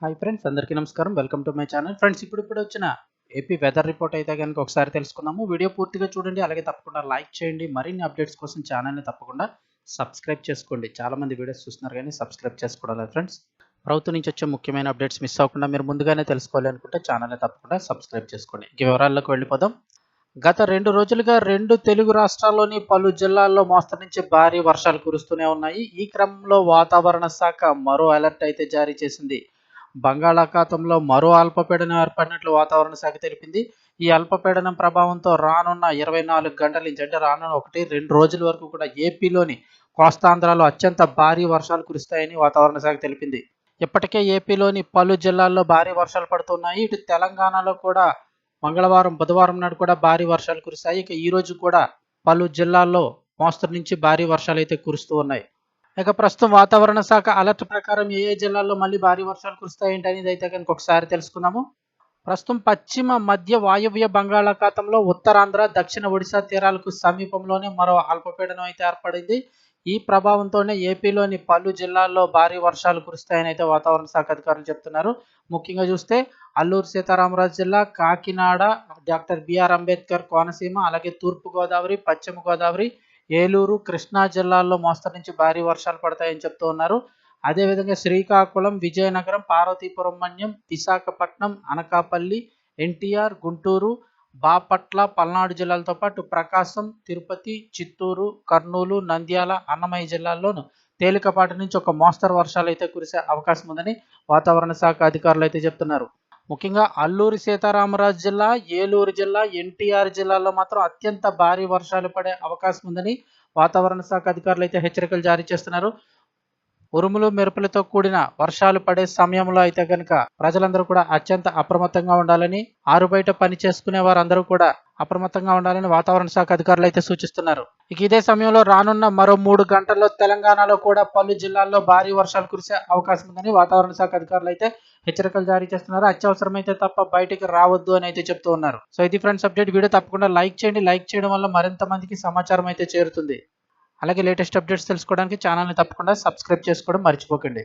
Hi friends అందరికీ నమస్కారం. Welcome to my channel friends ఇప్పుడు ఇప్పుడు వచ్చిన ఏపీ వెదర్ రిపోర్ట్ అయితే కనుక ఒకసారి తెలుసుకుందాము. వీడియో పూర్తిగా చూడండి అలాగే తప్పకుండా లైక్ చేయండి. మరిన్ని అప్డేట్స్ కోసం ఛానల్ని తప్పకుండా సబ్స్క్రైబ్ చేసుకోండి. చాలామంది వీడియోస్ చూస్తున్నారు కానీ సబ్స్క్రైబ్ చేసుకోవడం ఫ్రెండ్స్ ప్రభుత్వం నుంచి వచ్చే ముఖ్యమైన అప్డేట్స్ మిస్ అవ్వకుండా మీరు ముందుగానే తెలుసుకోవాలి అనుకుంటే ఛానల్ని తప్పకుండా సబ్స్క్రైబ్ చేసుకోండి. ఇక వివరాల్లోకి వెళ్ళిపోదాం. గత రెండు రోజులుగా రెండు తెలుగు రాష్ట్రాల్లోని పలు జిల్లాల్లో మోస్తరు నుంచి భారీ వర్షాలు కురుస్తూనే ఉన్నాయి. ఈ క్రమంలో వాతావరణ శాఖ మరో అలర్ట్ అయితే జారీ చేసింది. బంగాళాఖాతంలో మరో అల్పపీడనం ఏర్పడినట్లు వాతావరణ శాఖ తెలిపింది. ఈ అల్పపీడనం ప్రభావంతో రానున్న ఇరవై నాలుగు గంటల నుంచి అంటే రానున్న ఒకటి రెండు రోజుల వరకు కూడా ఏపీలోని కోస్తాంధ్రాలో అత్యంత భారీ వర్షాలు కురుస్తాయని వాతావరణ శాఖ తెలిపింది. ఇప్పటికే ఏపీలోని పలు జిల్లాల్లో భారీ వర్షాలు పడుతున్నాయి. ఇటు తెలంగాణలో కూడా మంగళవారం బుధవారం నాడు కూడా భారీ వర్షాలు కురుస్తాయి. ఇక ఈ రోజు కూడా పలు జిల్లాల్లో మోస్తరు నుంచి భారీ వర్షాలు అయితే కురుస్తూ ఉన్నాయి. ఇక ప్రస్తుతం వాతావరణ శాఖ అలర్ట్ ప్రకారం ఏ ఏ జిల్లాల్లో మళ్ళీ భారీ వర్షాలు కురుస్తాయి అనేది అయితే కనుక ఒకసారి తెలుసుకుందాము. ప్రస్తుతం పశ్చిమ మధ్య వాయువ్య బంగాళాఖాతంలో ఉత్తరాంధ్ర దక్షిణ ఒడిశా తీరాలకు సమీపంలోనే మరో అల్పపీడనం అయితే ఏర్పడింది. ఈ ప్రభావంతోనే ఏపీలోని పలు జిల్లాల్లో భారీ వర్షాలు కురుస్తాయని అయితే వాతావరణ శాఖ అధికారులు చెప్తున్నారు. ముఖ్యంగా చూస్తే అల్లూరు సీతారామరాజు జిల్లా కాకినాడ డాక్టర్ బిఆర్ అంబేద్కర్ కోనసీమ అలాగే తూర్పు గోదావరి పశ్చిమ గోదావరి ఏలూరు కృష్ణా జిల్లాల్లో మోస్తరు నుంచి భారీ వర్షాలు పడతాయని చెప్తూ ఉన్నారు. అదేవిధంగా శ్రీకాకుళం విజయనగరం పార్వతీపురం మన్యం విశాఖపట్నం అనకాపల్లి ఎన్టీఆర్ గుంటూరు బాపట్ల పల్నాడు జిల్లాలతో పాటు ప్రకాశం తిరుపతి చిత్తూరు కర్నూలు నంద్యాల అన్నమయ్య జిల్లాల్లోనూ తేలికపాటి నుంచి ఒక మోస్తరు వర్షాలు అయితే కురిసే అవకాశం ఉందని వాతావరణ శాఖ అధికారులు అయితే చెప్తున్నారు. ముఖ్యంగా అల్లూరి సీతారామరాజు జిల్లా ఏలూరు జిల్లా ఎన్టీఆర్ జిల్లాలో మాత్రం అత్యంత భారీ వర్షాలు పడే అవకాశం ఉందని వాతావరణ శాఖ అధికారులు అయితే హెచ్చరికలు జారీ చేస్తున్నారు. ఉరుములు మెరుపులతో కూడిన వర్షాలు పడే సమయంలో అయితే కనుక ప్రజలందరూ కూడా అత్యంత అప్రమత్తంగా ఉండాలని ఆరు బయట పని చేసుకునే వారందరూ కూడా అప్రమత్తంగా ఉండాలని వాతావరణ శాఖ అధికారులు అయితే సూచిస్తున్నారు. ఇక ఇదే సమయంలో రానున్న మరో మూడు గంటల్లో తెలంగాణలో కూడా పలు జిల్లాల్లో భారీ వర్షాలు కురిసే అవకాశం ఉందని వాతావరణ శాఖ అధికారులు అయితే హెచ్చరికలు జారీ చేస్తున్నారు. అత్యవసరమైతే తప్ప బయటకు రావద్దు అని అయితే చెప్తూ ఉన్నారు. సో ఇది ఫ్రెండ్స్ అప్డేట్. వీడియో తప్పకుండా లైక్ చేయండి. లైక్ చేయడం వల్ల మరింత మందికి సమాచారం అయితే చేరుతుంది. అలాగే లేటెస్ట్ అప్డేట్స్ తెలుసుకోవడానికి ఛానల్ని తప్పకుండా సబ్స్క్రైబ్ చేసుకోవడం మర్చిపోకండి.